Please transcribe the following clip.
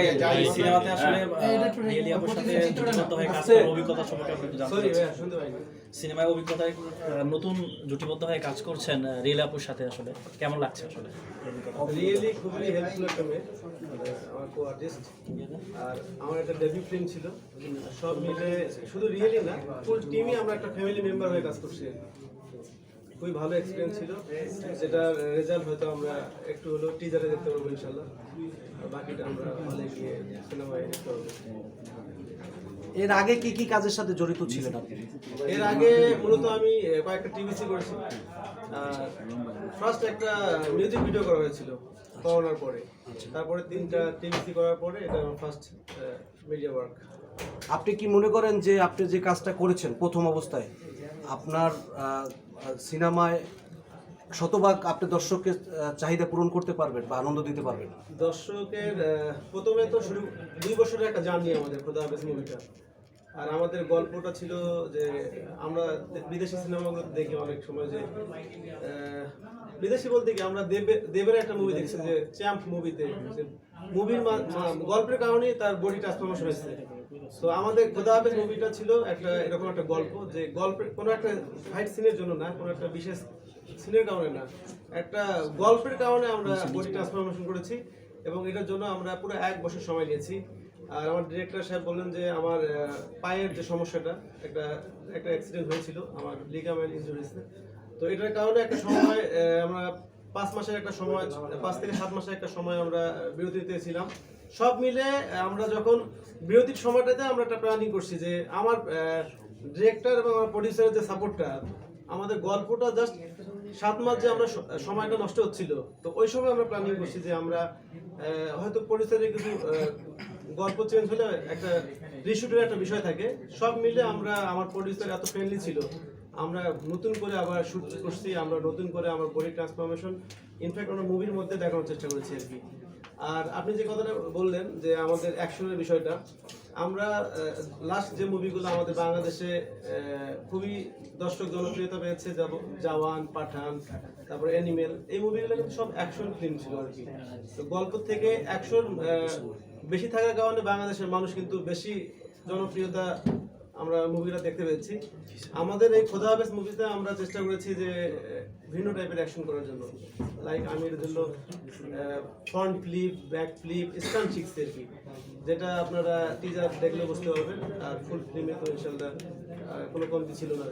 এই সিনেমাতে আসলে সাথে হয়ে কাজ করার অভিজ্ঞতা সম্পর্কে আপনি জানতে সরি চাচ্ছি। ভাই শুনতে পাইনি। সিনেমায় অভিজ্ঞতায় নতুন জুটিবদ্ধ হয়ে কাজ করছেন আহ, রিয়েলি আপুর সাথে আসলে? কেমন লাগছে আসলে? রিয়েলি খুবই হেল্পফুল একটা মেয়ে মানে আমার কো আর্টিস্ট আর আমার একটা ডেবিউ ফিল্ম ছিল। সব মিলে শুধু রিয়েলি না ফুল টিমই আমরা একটা ফ্যামিলি মেম্বার হয়ে কাজ করছি। খুবই ভালো এক্সপিরিয়েন্স ছিল। যেটার রেজাল্ট হয়তো আমরা একটু হলেও টিজারে দেখতে পারব ইনশাল্লাহ। বাকিটা আমরা হলে গিয়ে সিনেমায় দেখতে পারব। এর আগে কি কি কাজের সাথে জড়িত ছিলেন আপনি? এর আগে মূলত আমি কয়েকটা টিভিসি করেছি। ফার্স্ট একটা মিউজিক ভিডিও করা হয়েছিল করোনার পরে। তারপরে তিনটা টিভিসি করার পরে এটা আমার ফার্স্ট মিডিয়া ওয়ার্ক আপনি কি মনে করেন যে আপনি যে কাজটা করেছেন প্রথম অবস্থায় আপনার সিনেমায় শতভাগ আপনি দর্শকের চাহিদা পূরণ করতে পারবেন বা আনন্দ দিতে পারবেন? দর্শকের প্রথমে তো শুরু, দুই বছরের একটা জার্নি আমাদের খোদা মুভিটা। আর আমাদের গল্পটা ছিল যে আমরা বিদেশি সিনেমাগুলো দেখি অনেক সময় যে বিদেশি বলতে কি, আমরা দেবে, দেবের একটা মুভি দেখছি যে চ্যাম্প মুভিতে মুভির গল্পের কারণে তার বডি ট্রান্সফরমেশন হয়েছে। তো আমাদের খোদা হাফেজ মুভিটা ছিল একটা এরকম একটা গল্প যে গল্পের কোনো একটা ফাইট সিনের জন্য না কোনো একটা বিশেষ সিনের কারণে না একটা গল্পের কারণে আমরা বডি ট্রান্সফরমেশন করেছি এবং এটার জন্য আমরা পুরো এক বছর সময় নিয়েছি। আর আমার ডিরেক্টর সাহেব বললেন যে আমার পায়ের যে সমস্যাটা একটা একটা অ্যাক্সিডেন্ট হয়েছিল আমার লিগামেন্ট ইনজুরিসে তো এটার কারণে একটা সময় আমরা পাঁচ মাসের একটা সময়, পাঁচ থেকে সাত মাসের একটা সময় আমরা বিরতিতে ছিলাম। সব মিলে আমরা যখন বিরতির সময়টাতে আমরা একটা প্ল্যানিং করছি যে আমার ডিরেক্টর এবং আমার প্রডিউসারের যে সাপোর্টটা আমাদের গল্পটা জাস্ট সাত মাস যে আমরা সময়টা নষ্ট হচ্ছিল, তো ওই সময় আমরা প্ল্যানিং করছি যে আমরা হয়তো পরিচালের কিছু গল্প চেঞ্জ হলে একটা রিশুটের একটা বিষয় থাকে। সব মিলে আমরা, আমার প্রডিউসার এত ফ্রেন্ডলি ছিল। আমরা নতুন করে আবার শুট করছি, আমরা নতুন করে আমার বডি ট্রান্সফরমেশন ইনফ্যাক্ট আমরা মুভির মধ্যে দেখানোর চেষ্টা করেছি আর কি। আর আপনি যে কথাটা বললেন যে আমাদের অ্যাকশনের বিষয়টা, আমরা লাস্ট যে মুভিগুলো আমাদের বাংলাদেশে খুবই দর্শক জনপ্রিয়তা পেয়েছে জওয়ান, পাঠান, তারপরে অ্যানিমেল, এই মুভিগুলো কিন্তু সব অ্যাকশন ফিল্ম ছিল আর কি। তো গল্প থেকে অ্যাকশন বেশি থাকার কারণে বাংলাদেশের মানুষ কিন্তু বেশি জনপ্রিয়তা আমরা মুভিটা দেখতে পেয়েছি। আমাদের এই খোদা হাফেজ মুভিতে আমরা চেষ্টা করেছি যে ভিন্ন টাইপের অ্যাকশন করার জন্য। লাইক আমি এর জন্য front flip back flip stunt শিখছি আর কি। যেটা আপনারা টিজার দেখলে বুঝতে পারবেন। আর ফুল ফিল্মে তো ইনশাল্লাহ কোনো কমতি ছিল না